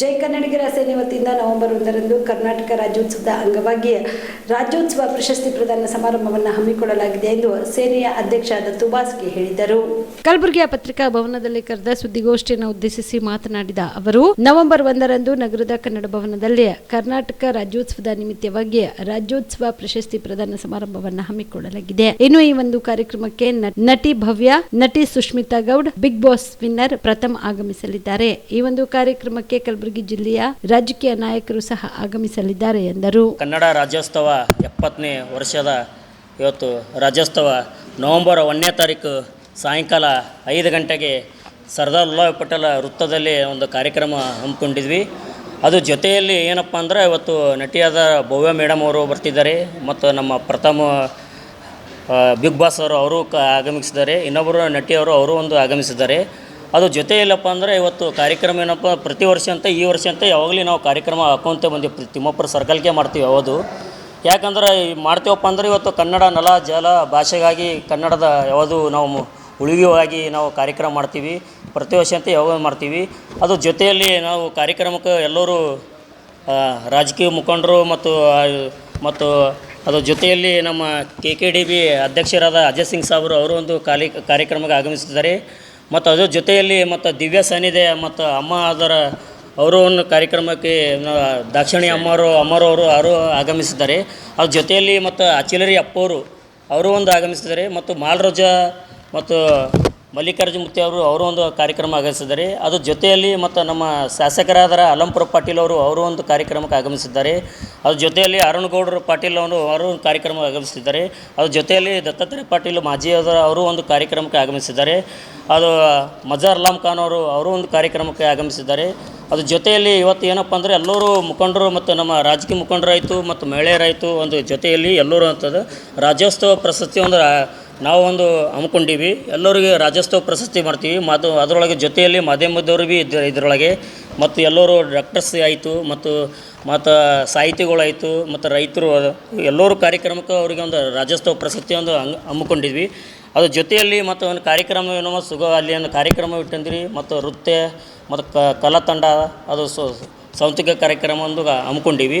ಜೈ ಕನ್ನಡಿಗರ ಸೇನೆ ವತಿಯಿಂದ ನವೆಂಬರ್ ಒಂದರಂದು ಕರ್ನಾಟಕ ರಾಜ್ಯೋತ್ಸವದ ಅಂಗವಾಗಿ ರಾಜ್ಯೋತ್ಸವ ಪ್ರಶಸ್ತಿ ಪ್ರದಾನ ಸಮಾರಂಭವನ್ನು ಹಮ್ಮಿಕೊಳ್ಳಲಾಗಿದೆ ಎಂದು ಸೇನೆಯ ಅಧ್ಯಕ್ಷ ದತ್ತು ಬಾಸ್ಗೆ ಹೇಳಿದರು. ಕಲಬುರಗಿಯ ಪತ್ರಿಕಾ ಭವನದಲ್ಲಿ ಕರೆದ ಸುದ್ದಿಗೋಷ್ಠಿಯನ್ನು ಉದ್ದೇಶಿಸಿ ಮಾತನಾಡಿದ ಅವರು, ನವೆಂಬರ್ ಒಂದರಂದು ನಗರದ ಕನ್ನಡ ಭವನದಲ್ಲಿ ಕರ್ನಾಟಕ ರಾಜ್ಯೋತ್ಸವದ ನಿಮಿತ್ತವಾಗಿ ರಾಜ್ಯೋತ್ಸವ ಪ್ರಶಸ್ತಿ ಪ್ರದಾನ ಸಮಾರಂಭವನ್ನು ಹಮ್ಮಿಕೊಳ್ಳಲಾಗಿದೆ. ಇನ್ನು ಈ ಒಂದು ಕಾರ್ಯಕ್ರಮಕ್ಕೆ ನಟಿ ಭವ್ಯ, ನಟಿ Sushmita Gowda, Big Boss winner Pratham ಆಗಮಿಸಲಿದ್ದಾರೆ. ಈ ಒಂದು ಕಾರ್ಯಕ್ರಮಕ್ಕೆ ಕಲಬುರಗಿ ಜಿಲ್ಲೆಯ ರಾಜಕೀಯ ನಾಯಕರು ಸಹ ಆಗಮಿಸಲಿದ್ದಾರೆ ಎಂದರು. ಕನ್ನಡ ರಾಜ್ಯೋತ್ಸವ ಎಪ್ಪತ್ತನೇ ವರ್ಷದ ಇವತ್ತು ರಾಜ್ಯೋತ್ಸವ ನವೆಂಬರ್ ಒಂದನೇ ತಾರೀಕು ಸಾಯಂಕಾಲ ಐದು ಗಂಟೆಗೆ ಸರ್ದಾರ್ ವಲ್ಲಭಾಯ್ ಪಟೇಲ ವೃತ್ತದಲ್ಲಿ ಒಂದು ಕಾರ್ಯಕ್ರಮ ಹಮ್ಮಿಕೊಂಡಿದ್ವಿ. ಅದು ಜೊತೆಯಲ್ಲಿ ಏನಪ್ಪ ಅಂದ್ರೆ ಇವತ್ತು ನಟಿಯಾದ ಭವ್ಯ ಮೇಡಮ್ ಅವರು ಬರ್ತಿದ್ದಾರೆ ಮತ್ತು ನಮ್ಮ ಪ್ರಥಮ ಬಿಗ್ ಬಾಸ್ ಅವರು ಅವರು ಕ ಆಗಮಿಸಿದ್ದಾರೆ. ಇನ್ನೊಬ್ಬರು ನಟಿಯವರು, ಅವರು ಒಂದು ಆಗಮಿಸಿದ್ದಾರೆ. ಅದು ಜೊತೆ ಇಲ್ಲಪ್ಪ ಅಂದರೆ ಇವತ್ತು ಕಾರ್ಯಕ್ರಮ ಏನಪ್ಪ, ಪ್ರತಿ ವರ್ಷ ಅಂತ ಈ ವರ್ಷ ಅಂತ ಯಾವಾಗಲೂ ನಾವು ಕಾರ್ಯಕ್ರಮ ಹಾಕೊಂತ ಬಂದೀವಿ. ತಿಮ್ಮಪ್ಪರ ಸರ್ಕಲ್ಗೆ ಮಾಡ್ತೀವಿ ಯಾವುದು. ಯಾಕಂದ್ರೆ ಮಾಡ್ತೀವಪ್ಪ ಅಂದ್ರೆ ಇವತ್ತು ಕನ್ನಡ ನಲ, ಜಲ ಭಾಷೆಗಾಗಿ ಕನ್ನಡದ ಯಾವುದು ನಾವು ಉಳಿವಿಗಾಗಿ ನಾವು ಕಾರ್ಯಕ್ರಮ ಮಾಡ್ತೀವಿ. ಪ್ರತಿ ವರ್ಷ ಅಂತ ಯಾವಾಗ ಮಾಡ್ತೀವಿ. ಅದು ಜೊತೆಯಲ್ಲಿ ನಾವು ಕಾರ್ಯಕ್ರಮಕ್ಕೆ ಎಲ್ಲರೂ ರಾಜಕೀಯ ಮುಖಂಡರು ಮತ್ತು ಮತ್ತು ಅದು ಜೊತೆಯಲ್ಲಿ ನಮ್ಮ ಕೆ ಕೆ ಡಿ ಬಿ ಅಧ್ಯಕ್ಷರಾದ ಅಜಯ್ ಸಿಂಗ್ ಸಾಬ್ರು ಅವರು ಒಂದು ಕಾಲಿ, ಕಾರ್ಯಕ್ರಮಕ್ಕೆ ಆಗಮಿಸಿದ್ದಾರೆ. ಮತ್ತು ಅದರ ಜೊತೆಯಲ್ಲಿ ಮತ್ತು ದಿವ್ಯ ಸನ್ನಿಧಿ, ಮತ್ತು ಅಮ್ಮ ಅದರ ಅವರು ಒಂದು ಕಾರ್ಯಕ್ರಮಕ್ಕೆ ದಾಕ್ಷಿಣಿ ಅಮ್ಮರು ಅಮ್ಮರವರು ಅವರು ಆಗಮಿಸಿದ್ದಾರೆ. ಅದ್ರ ಜೊತೆಯಲ್ಲಿ ಮತ್ತು ಅಚಿಲರಿ ಅಪ್ಪವರು ಅವರು ಒಂದು ಆಗಮಿಸಿದ್ದಾರೆ. ಮತ್ತು ಮಾಲ್ರೋಜ ಮತ್ತು ಮಲ್ಲಿಕಾರ್ಜುನ ಮುತ್ತಿ ಅವರು ಅವರು ಒಂದು ಕಾರ್ಯಕ್ರಮ ಆಗಮಿಸಿದ್ದಾರೆ. ಅದ್ರ ಜೊತೆಯಲ್ಲಿ ಮತ್ತು ನಮ್ಮ ಶಾಸಕರಾದ ಅಲಂಪುರ ಪಾಟೀಲ್ ಅವರು ಅವರು ಒಂದು ಕಾರ್ಯಕ್ರಮಕ್ಕೆ ಆಗಮಿಸಿದ್ದಾರೆ. ಅದ್ರ ಜೊತೆಯಲ್ಲಿ ಅರುಣಗೌಡರು ಪಾಟೀಲ್ ಅವರು ಅವರು ಕಾರ್ಯಕ್ರಮಕ್ಕೆ ಆಗಮಿಸಿದ್ದಾರೆ. ಅದ್ರ ಜೊತೆಯಲ್ಲಿ ದತ್ತಾತ್ರೇಯ ಪಾಟೀಲ್ ಮಾಜಿ ಅವರು ಒಂದು ಕಾರ್ಯಕ್ರಮಕ್ಕೆ ಆಗಮಿಸಿದ್ದಾರೆ. ಅದು ಮಜಾರ್ ಅಲಾಮ್ ಖಾನ್ ಅವರು ಅವರು ಒಂದು ಕಾರ್ಯಕ್ರಮಕ್ಕೆ ಆಗಮಿಸಿದ್ದಾರೆ. ಅದ್ರ ಜೊತೆಯಲ್ಲಿ ಇವತ್ತು ಏನಪ್ಪ ಅಂದರೆ ಎಲ್ಲರೂ ಮುಖಂಡರು ಮತ್ತು ನಮ್ಮ ರಾಜಕೀಯ ಮುಖಂಡರಾಯಿತು ಮತ್ತು ಮಹಿಳೆಯರಾಯಿತು ಒಂದು ಜೊತೆಯಲ್ಲಿ ಎಲ್ಲರೂ ಅಂಥದ್ದು ರಾಜ್ಯೋತ್ಸವ ಪ್ರಶಸ್ತಿ ಒಂದು ನಾವು ಒಂದು ಹಮ್ಮಿಕೊಂಡೀವಿ. ಎಲ್ಲರಿಗೆ ರಾಜ್ಯೋತ್ಸವ ಪ್ರಶಸ್ತಿ ಮಾಡ್ತೀವಿ. ಮತ್ತು ಅದರೊಳಗೆ ಜೊತೆಯಲ್ಲಿ ಮಾಧ್ಯಮದವರು ಭೀ ಇದ್ದ ಇದರೊಳಗೆ ಮತ್ತು ಎಲ್ಲರೂ ಡಾಕ್ಟರ್ಸ್ ಆಯಿತು ಮತ್ತು ಮತ್ತು ಸಾಹಿತಿಗಳಾಯಿತು ಮತ್ತು ರೈತರು ಎಲ್ಲರೂ ಕಾರ್ಯಕ್ರಮಕ್ಕೆ ಅವರಿಗೆ ಒಂದು ರಾಜ್ಯೋತ್ಸವ ಪ್ರಶಸ್ತಿ ಒಂದು ಹಂಗ್ ಹಮ್ಮಿಕೊಂಡಿದ್ವಿ. ಅದ್ರ ಜೊತೆಯಲ್ಲಿ ಮತ್ತು ಒಂದು ಕಾರ್ಯಕ್ರಮ ಏನೋ ಸುಗ, ಅಲ್ಲಿ ಒಂದು ಕಾರ್ಯಕ್ರಮ ಇಟ್ಟಂದ್ರಿ ಮತ್ತು ನೃತ್ಯ ಮತ್ತು ಕಲಾ ತಂಡ ಅದು ಸಾಂಸ್ಕೃತಿಕ ಕಾರ್ಯಕ್ರಮ ಒಂದು ಹಮ್ಮಿಕೊಂಡಿವಿ